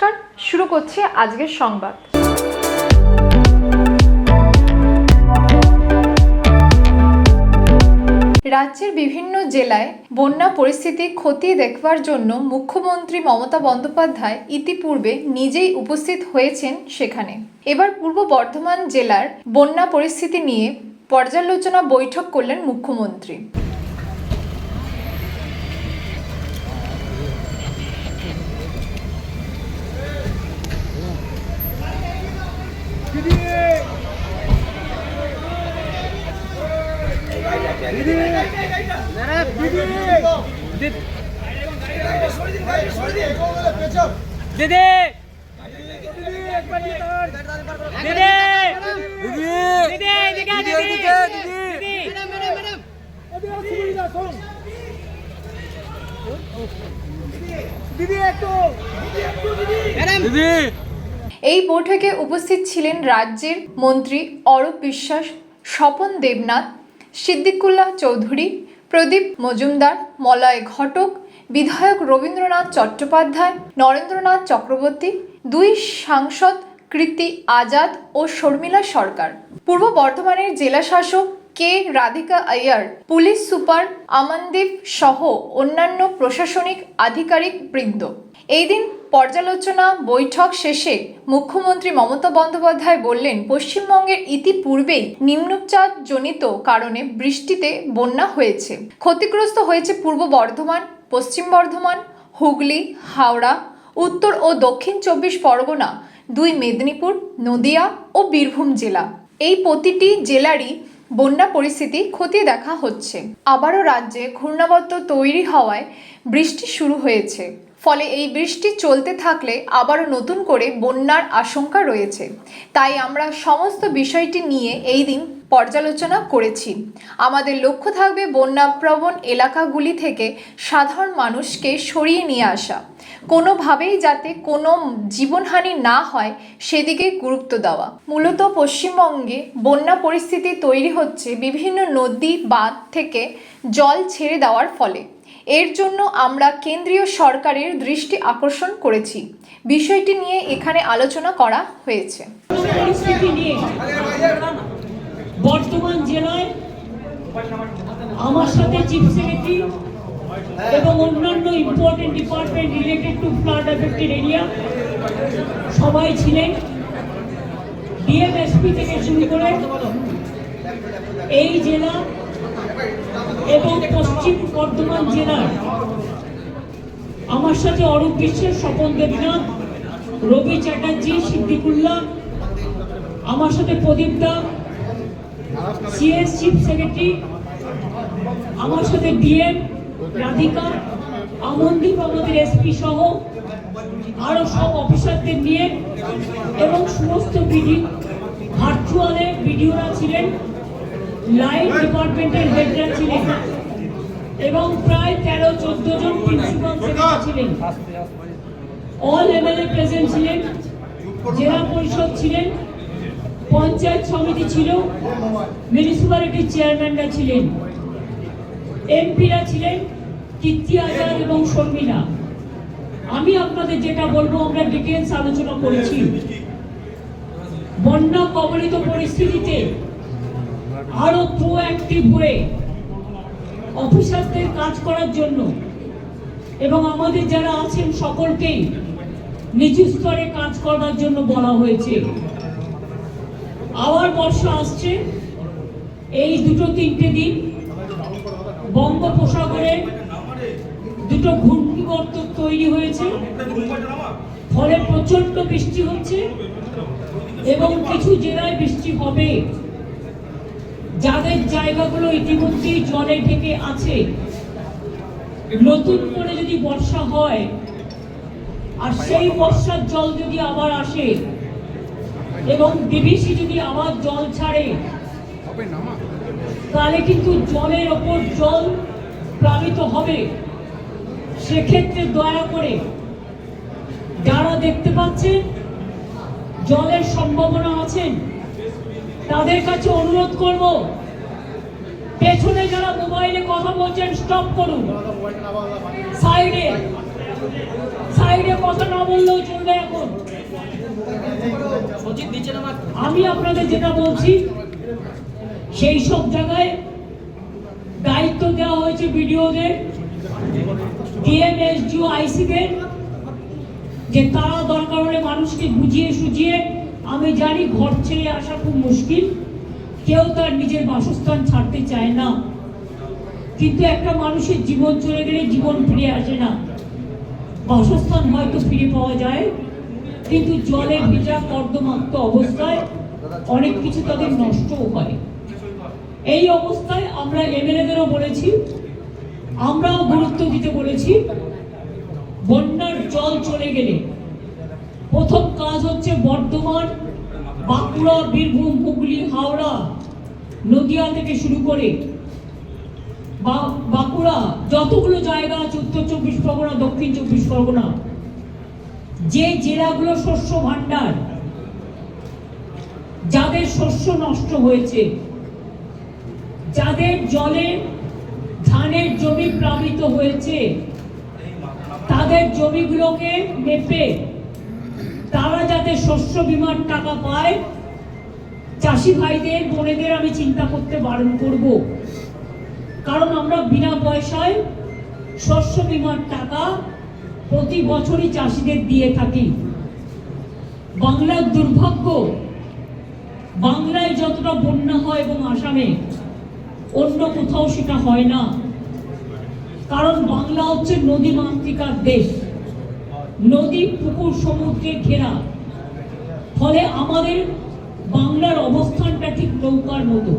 নমস্কার, শুরু করছি আজকের সংবাদ। রাজ্যের বিভিন্ন জেলায় বন্যা পরিস্থিতি খতিয়ে দেখবার জন্য মুখ্যমন্ত্রী মমতা বন্দ্যোপাধ্যায় ইতিপূর্বে নিজেই উপস্থিত হয়েছেন সেখানে। এবার পূর্ব বর্ধমান জেলার বন্যা পরিস্থিতি নিয়ে পর্যালোচনা বৈঠক করলেন মুখ্যমন্ত্রী। দিদি দিদি দিদি দিদি এই বৈঠকে উপস্থিত ছিলেন রাজ্যের মন্ত্রী অরূপ বিশ্বাস, স্বপন দেবনাথ, সিদ্দিকুল্লাহ চৌধুরী, প্রদীপ মজুমদার, মলয় ঘটক, বিধায়ক রবীন্দ্রনাথ চট্টোপাধ্যায়, নরেন্দ্রনাথ চক্রবর্তী, দুই সাংসদ কৃতি আজাদ ও শর্মিলা সরকার। পূর্ব বর্ধমানের জেলা শাসক K Radhika Iyer, police super Amandeep সহ অন্যান্য প্রশাসনিক আধিকারিক বৃন্দ। এই দিন পর্যালোচনা বৈঠক শেষে মুখ্যমন্ত্রী মমতা বন্দ্যোপাধ্যায় বললেন, পশ্চিমবঙ্গের ইতিপূর্বেই নিম্নচাপ জনিত কারণে বৃষ্টিতে বন্যা হয়েছে। ক্ষতিগ্রস্ত হয়েছে পূর্ব বর্ধমান, পশ্চিম বর্ধমান, হুগলি, হাওড়া, উত্তর ও দক্ষিণ চব্বিশ পরগনা, দুই মেদিনীপুর, নদিয়া ও বীরভূম জেলা। এই প্রতিটি জেলারই বন্যা পরিস্থিতি খতিয়ে দেখা হচ্ছে। আবারও রাজ্যে ঘূর্ণাবর্ত তৈরি হওয়ায় বৃষ্টি শুরু হয়েছে। ফলে এই বৃষ্টি চলতে থাকলে আবারও নতুন করে বন্যার আশঙ্কা রয়েছে। তাই আমরা সমস্ত বিষয়টি নিয়ে এই দিন পর্যালোচনা করেছি। আমাদের লক্ষ্য থাকবে বন্যাপ্রবণ এলাকাগুলি থেকে সাধারণ মানুষকে সরিয়ে নিয়ে আসা। কোনোভাবেই যাতে কোনো জীবনহানি না হয়, সেদিকে গুরুত্ব দেওয়া। মূলত পশ্চিমবঙ্গে বন্যা পরিস্থিতি তৈরি হচ্ছে বিভিন্ন নদী বাঁধ থেকে জল ছেড়ে দেওয়ার ফলে। এর জন্য আমরা কেন্দ্রীয় সরকারের দৃষ্টি আকর্ষণ করেছি। বিষয়টি নিয়ে এখানে আলোচনা করা হয়েছে। বর্তমান জেলায় আমার সাথে চিফ সেক্রেটারি এবং অন্যান্য important department related to flood affected area সবাই ছিলেন। ডিএমএসপি থেকে শুরু করে এই জেলা এবং পশ্চিম বর্ধমান জেলার আমার সাথে অরূপ বিশ্বের স্বপন দেবনাথ, রবি চ্যাটার্জি সিদ্দিকুল্লাহ আমার সাথে Pradip da CS chief secretary আমার সাথে ডিএম রাধিকা, আমনদীপ আমাদের এসপি সহ আরও সব অফিসারদের নিয়ে এবং সমস্ত বিডি ভার্চুয়ালে ভিডিওরা ছিলেন। লাইভ ডিপার্টমেন্টের হেডরা ছিলেন এবং প্রায় তেরো চোদ্দ জন প্রিন্সিপাল ছিলেন। অল এমএলএ প্রেজেন্ট ছিলেন জেলা পরিষদ ছিলেন পঞ্চায়েত সমিতি ছিল মিউনিসিপ্যালিটির চেয়ারম্যানরা ছিলেন এমপিরা ছিলেন কীর্তি আজাদ এবং শর্মিলা। আমি আপনাদের যেটা বলব আমরা ডিটেলস আলোচনা করেছি। বন্যা কবলিত পরিস্থিতিতে আরও প্রোঅ্যাক্টিভ হয়ে অফিসারদের কাজ করার জন্য এবং আমাদের যারা আছেন সকলকেই নিচু স্তরে কাজ করার জন্য বলা হয়েছে। আবার বর্ষা আসছে। এই দুটো তিনটে দিন বঙ্গোপসাগরে দুটো ঘূর্ণিবর্ত তৈরি হয়েছে। ফলে প্রচণ্ড বৃষ্টি হচ্ছে এবং কিছু জেলায় বৃষ্টি হবে। যাদের জায়গাগুলো ইতিমধ্যেই জলে ঢেকে আছে, নতুন করে যদি বর্ষা হয়, আর সেই বর্ষার জল যদি আবার আসে, এবং ডিভিসি যদি আবার জল ছাড়ে, তাহলে কিন্তু জলের ওপর জল প্লাবিত হবে। সেক্ষেত্রে দয়া করে যারা দেখতে পাচ্ছেন, জলের সম্ভাবনা আছেন তাদের কাছে অনুরোধ করব পেছনে যারা মোবাইলে কথা বলছেন স্টপ করুন। সাইডে সাইডে কথা না বললেও চলবে এখন। আমি আপনাদের যেটা বলছি সেই সব জায়গায় দায়িত্ব দেওয়া হয়েছে বিডিওদের ডিএমএসডিও আইসিদের যে তারা দরকার হলে মানুষকে বুঝিয়ে সুঝিয়ে আমি জানি ঘর ছেড়ে আসা খুব মুশকিল। কেউ তার নিজের বাসস্থান ছাড়তে চায় না। কিন্তু একটা মানুষের জীবন চলে গেলে জীবন ফিরে আসে না। বাসস্থান হয়তো ফিরে পাওয়া যায়, কিন্তু জলে ভেজা কর্দমাক্ত অবস্থায় অনেক কিছু তাদের নষ্টও হয়। এই অবস্থায় আমরা এমএলএদেরও বলেছি, আমরাও গুরুত্ব দিতে বলেছি, বন্যার জল চলে গেলে প্রথম কাজ হচ্ছে বর্ধমান, বাঁকুড়া, বীরভূম, হুগলি, হাওড়া, নদিয়া থেকে শুরু করে বাঁকুড়া, যতগুলো জায়গা আছে উত্তর চব্বিশ পরগনা, দক্ষিণ চব্বিশ পরগনা, যে জেলাগুলো শস্য ভাণ্ডার, যাদের শস্য নষ্ট হয়েছে, যাদের জলে ধানের জমি প্লাবিত হয়েছে, তাদের জমিগুলোকে মেপে তারা যাতে শস্য বিমার টাকা পায়, চাষি ভাইদের, বোনেদের আমি চিন্তা করতে বারণ করব। কারণ আমরা বিনা পয়সায় শস্য বিমার টাকা প্রতি বছরই চাষিদের দিয়ে থাকি। বাংলার দুর্ভাগ্য, বাংলায় যতটা বন্যা হয় এবং আসামে, অন্য কোথাও সেটা হয় না। কারণ বাংলা হচ্ছে নদী দেশ। নদী, পুকুর, সমুদ্রে ঘেরা। ফলে আমাদের বাংলার অবস্থানটা ঠিক নৌকার মতো।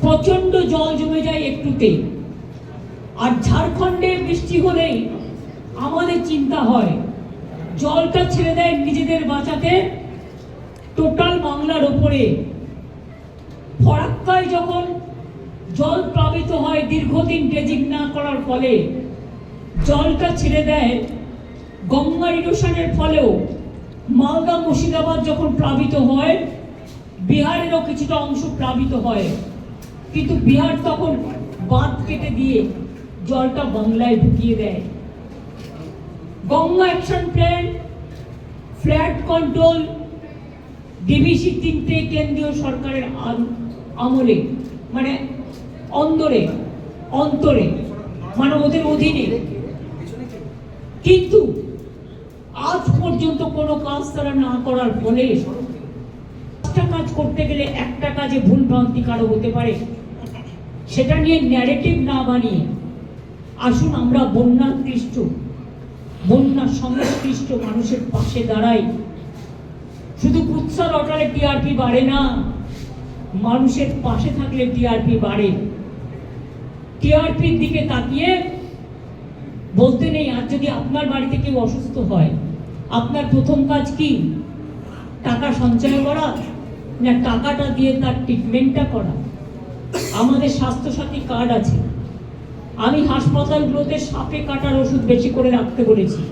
প্রচণ্ড জল জমে যায় একটুতে। আর ঝাড়খণ্ডে বৃষ্টি হলেই আমাদের চিন্তা হয়, জলটা ছেড়ে দেয় নিজেদের বাঁচাতে। টোটাল বাংলার ওপরে ফরাক্কায় যখন জল প্লাবিত হয় দীর্ঘদিন ড্রেজিং না করার ফলে, জলটা ছেড়ে দেয় গঙ্গা ইরোশনের ফলেও মালদা মুর্শিদাবাদ যখন প্লাবিত হয়, বিহারেরও কিছুটা অংশ প্লাবিত হয়। কিন্তু বিহার তখন বাঁধ কেটে দিয়ে জলটা বাংলায় ঢুকিয়ে দেয়। Ganga action plan, flood control DVC তিনটে কেন্দ্রীয় সরকারের আমলে মানে অন্দরে, অন্তরে মানে ওদের অধীনে। কিন্তু আজ পর্যন্ত কোনো কাজ তারা না করার ফলে একটা কাজ করতে গেলে একটা কাজে ভুল ভ্রান্তি কারও হতে পারে। সেটা নিয়ে ন্যারেটিভ না বানিয়ে আসুন আমরা বন্যাকৃষ্ট বন্যা সংশ্লিষ্ট মানুষের পাশে দাঁড়াই। শুধু কুৎসা লটারে টিআরপি বাড়ে না, মানুষের পাশে থাকলে টিআরপি বাড়ে। টিআরপির দিকে তাকিয়ে বলতে নেই, আর যদি আপনার বাড়িতে কেউ অসুস্থ হয় আপনার প্রথম কাজ কি? টাকা সঞ্চয় করা? না, টাকাটা দিয়ে তার ট্রিটমেন্টটা করা? আমাদের স্বাস্থ্যসাথী কার্ড আছে। আমি হাসপাতালগুলোতে সাপে কাটার ওষুধ বেশি করে রাখতে বলেছি।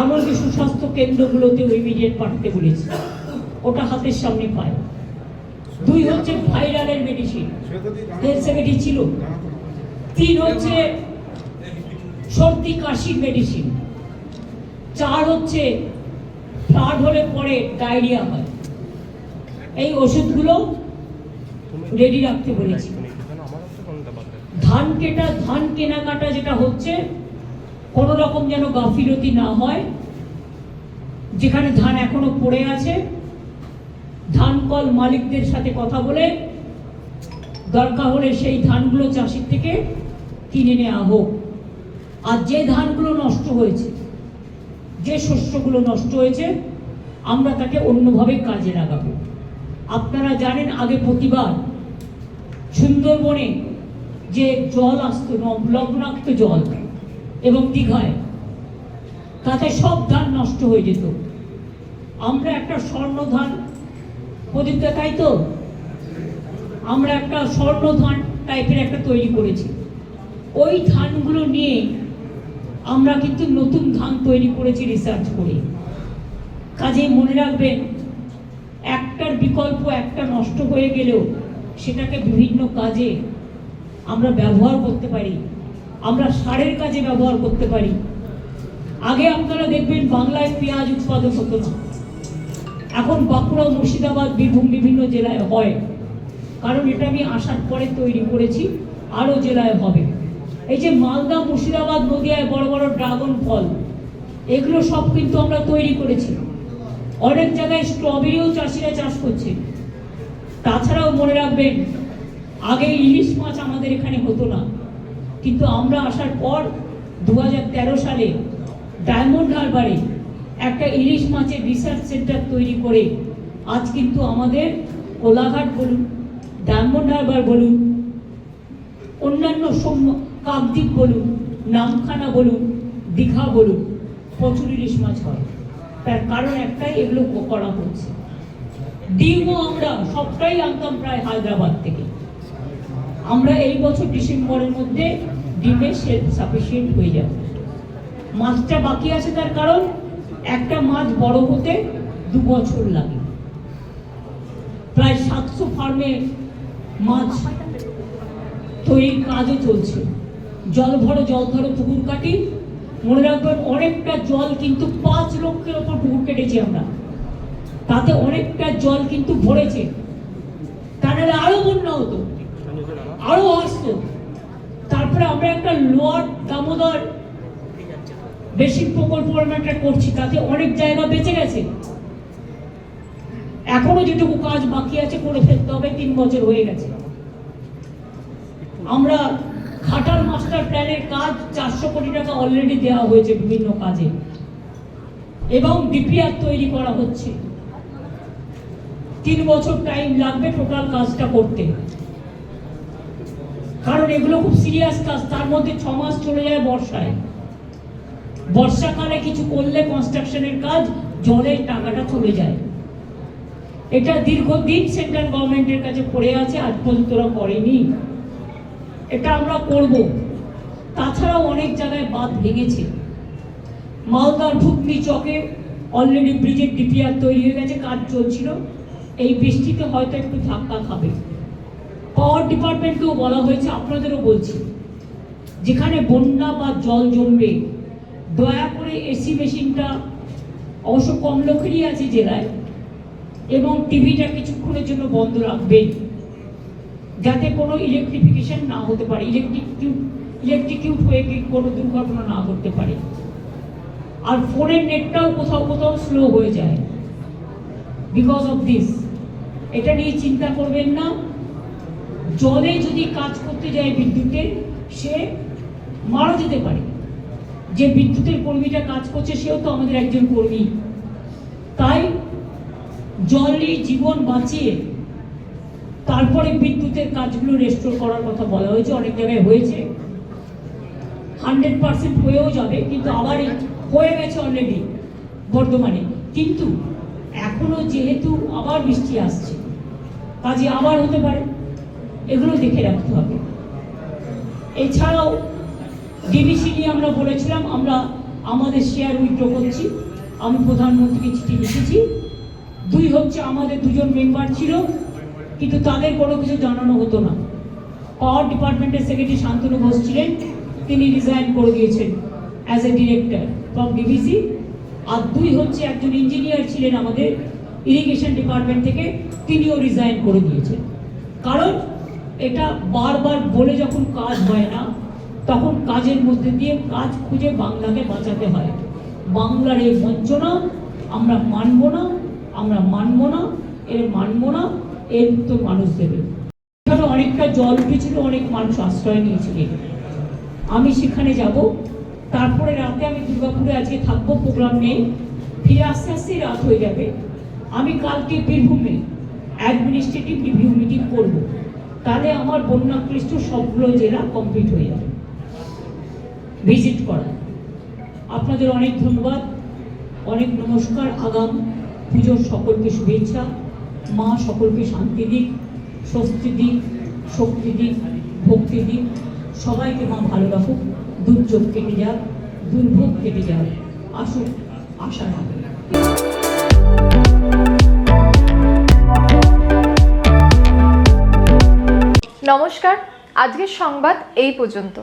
এমনকি সুস্বাস্থ্য কেন্দ্রগুলোতেও ইমিডিয়েট পাঠাতে বলেছি। ওটা হাতের সামনে পায়। দুই হচ্ছে ভাইরালের মেডিসিন হেলথ সেক্রেটারি ছিল। তিন হচ্ছে সর্দি কাশির মেডিসিন চার হচ্ছে ফ্লাড হলে পরে ডায়রিয়া হয়। এই ওষুধগুলো রেডি রাখতে বলেছি। ধান কেটা, ধান কেনাকাটা যেটা হচ্ছে, কোনো রকম যেন গাফিলতি না হয়। যেখানে ধান এখনও পড়ে আছে, ধান কল মালিকদের সাথে কথা বলে দরকার হলে সেই ধানগুলো চাষির থেকে কিনে নেওয়া হোক। আর যে ধানগুলো নষ্ট হয়েছে যে শস্যগুলো নষ্ট হয়েছে, আমরা তাকে অন্যভাবে কাজে লাগাবো। আপনারা জানেন, আগে প্রতিবার সুন্দরবনে যে জল আসতো লবণাক্ত জল, এবং দীঘায়, তাতে সব ধান নষ্ট হয়ে যেত। আমরা একটা স্বর্ণ ধান প্রদীপটা তাই তো? আমরা একটা স্বর্ণ ধান টাইপের একটা তৈরি করেছি। ওই ধানগুলো নিয়ে আমরা কিন্তু নতুন ধান তৈরি করেছি রিসার্চ করে। কাজেই মনে রাখবেন, একটার বিকল্প, একটা নষ্ট হয়ে গেলেও সেটাকে বিভিন্ন কাজে আমরা ব্যবহার করতে পারি। আমরা সারের কাজে ব্যবহার করতে পারি। আগে আপনারা দেখবেন বাংলায় পেঁয়াজ উৎপাদন হতো না। এখন বাঁকুড়া মুর্শিদাবাদ বীরভূম বিভিন্ন জেলায় হয়। কারণ এটা আমি আসার পরে তৈরি করেছি, আরও জেলায় হবে। এই যে মালদা মুর্শিদাবাদ নদিয়ায় বড় বড় ড্রাগন ফল, এগুলো সব কিন্তু আমরা তৈরি করেছি। অনেক জায়গায় স্ট্রবেরিও চাষিরা চাষ করছে। তাছাড়াও মনে রাখবেন, আগে ইলিশ মাছ আমাদের এখানে হতো না। কিন্তু আমরা আসার পর দু হাজার তেরো সালে ডায়মন্ড হারবারে একটা ইলিশ মাছের রিসার্চ সেন্টার তৈরি করে আজ কিন্তু আমাদের কোলাঘাট বলুন, ডায়মন্ড হারবার বলুন, অন্যান্য কাকদ্বীপ বলুন, নামখানা বলুন, দীঘা বলুন প্রচুর ইলিশ মাছ হয় তার কারণ একটাই, এগুলো করা হচ্ছে। ডিমও আমরা সবটাই আনতাম প্রায় হায়দ্রাবাদ থেকে। আমরা এই বছর ডিসেম্বরের মধ্যে ডিমের সেলফ সাফিসিয়েন্ট হয়ে যাব। মাছটা বাকি আছে তার কারণ, একটা মাছ বড় হতে দু বছর লাগে। প্রায় সাতশো ফার্মে মাছ তৈরির কাজও চলছে। জল ভরো, জল ধরো পুকুর কাটি। মনে রাখবেন, অনেকটা জল কিন্তু পাঁচ লক্ষের ওপর পুকুর কেটেছি আমরা। তাতে অনেকটা জল কিন্তু ভরেছে। তা নাহলে আরও বন্যা হতো, আরও আসতো। তারপরে আমরা একটা লোয়ার দামোদর বেসিক প্রকল্প একটা করছি, তাতে অনেক জায়গা বেঁচে গেছে। এখনও যেটুকু কাজ বাকি আছে, করে ফেলতে হবে, তিন বছর হয়ে গেছে। আমরা খাটাল মাস্টার প্ল্যানের কাজ চারশো কোটি টাকা অলরেডি দেওয়া হয়েছে বিভিন্ন কাজে। এবং ডিপিআর তৈরি করা হচ্ছে। তিন বছর টাইম লাগবে টোটাল কাজটা করতে। কারণ এগুলো খুব সিরিয়াস কাজ, তার মধ্যে ছ মাস চলে যায় বর্ষায়। বর্ষাকালে কিছু করলে কনস্ট্রাকশনের কাজ জলের টাকাটা চলে যায়। এটা দীর্ঘদিন সেন্ট্রাল গভর্নমেন্টের কাছে পড়ে আছে, আজ পর্যন্ত ওরা করেনি। এটা আমরা করব। তাছাড়াও অনেক জায়গায় বাঁধ ভেঙেছে। মালদার ভুতনি চকে অলরেডি ব্রিজের ডিপিআর তৈরি হয়ে গেছে, কাজ চলছিল। এই বৃষ্টিতে হয়তো একটু ধাক্কা খাবে। পাওয়ার ডিপার্টমেন্টকেও বলা হয়েছে, আপনাদেরও বলছি, যেখানে বন্যা বা জল জমবে, দয়া করে এসি মেশিনটা অবশ্য কম লোকেরই আছে জেলায়, এবং টিভিটা কিছুক্ষণের জন্য বন্ধ রাখবেন। যাতে কোনো ইলেকট্রিফিকেশন না হতে পারে ইলেকট্রিক ইলেকট্রিকিউট হয়ে কোনো দুর্ঘটনা না ঘটতে পারে। আর ফোনের নেটটাও কোথাও কোথাও স্লো হয়ে যায়। বিকজ অফ দিস এটা নিয়ে চিন্তা করবেন না। জলে যদি কাজ করতে যায় বিদ্যুতের সে মারা যেতে পারে। যে বিদ্যুতের কর্মীটা কাজ করছে, সেও তো আমাদের একজন কর্মী। তাই জলে জীবন বাঁচিয়ে তারপরে বিদ্যুতের কাজগুলো রেস্টোর করার কথা বলা হয়েছে, অনেক জায়গায় হয়েছে। হান্ড্রেড পার্সেন্ট হয়েও যাবে, কিন্তু আবার হয়ে গেছে অলরেডি বর্তমানে কিন্তু এখনও যেহেতু আবার বৃষ্টি আসছে, কাজে আবার হতে পারে, এগুলো দেখে রাখতে হবে। এছাড়াও ডিবিসি নিয়ে আমরা বলেছিলাম, আমরা আমাদের শেয়ার উইথড্র করছি। আমি প্রধানমন্ত্রীকে চিঠি লিখেছি। দুই হচ্ছে আমাদের দুজন মেম্বার ছিল কিন্তু তাদের কোনো কিছু জানানো হতো না। পাওয়ার ডিপার্টমেন্টের সেক্রেটারি শান্তনু ঘোষ ছিলেন, তিনি রিজাইন করে দিয়েছেন as a director from DVC আর দুই হচ্ছে একজন ইঞ্জিনিয়ার ছিলেন আমাদের ইরিগেশন ডিপার্টমেন্ট থেকে, তিনিও রিজাইন করে দিয়েছেন। কারণ এটা বারবার বলে যখন কাজ হয় না, তখন কাজের মধ্যে দিয়ে কাজ খুঁজে বাংলাকে বাঁচাতে হয়। বাংলার এই বঞ্চনা আমরা মানব না, আমরা মানব না, এর মানব না। এর উত্তর মানুষ দেবে। অনেকটা জল উঠেছিল, অনেক মানুষ আশ্রয় নিয়েছিলেন আমি সেখানে যাব, তারপরে রাতে আমি দুর্গাপুরে আজকে থাকব, প্রোগ্রাম নেই। ফিরে আস্তে আস্তে রাত হয়ে যাবে। আমি কালকে বীরভূমে অ্যাডমিনিস্ট্রেটিভ রিভিউ মিটিং করব। তাহলে আমার বন্যাক্লিষ্ট সবগুলো জেলা কমপ্লিট হয়ে যাবে। ভিজিট করা। আপনাদের অনেক ধন্যবাদ। অনেক নমস্কার, আগাম। পুজোর সকলকে শুভেচ্ছা। মা সকলকে শান্তি দিক, স্বস্তি দিক, শক্তি দিক, ভক্তি দিক। সবাইকে মা ভালো রাখুক, দুর্যোগ কেটে যাক, দুর্ভোগ কেটে যাক। আসুক, আশা রাখুক। নমস্কার, আজকের সংবাদ এই পর্যন্ত।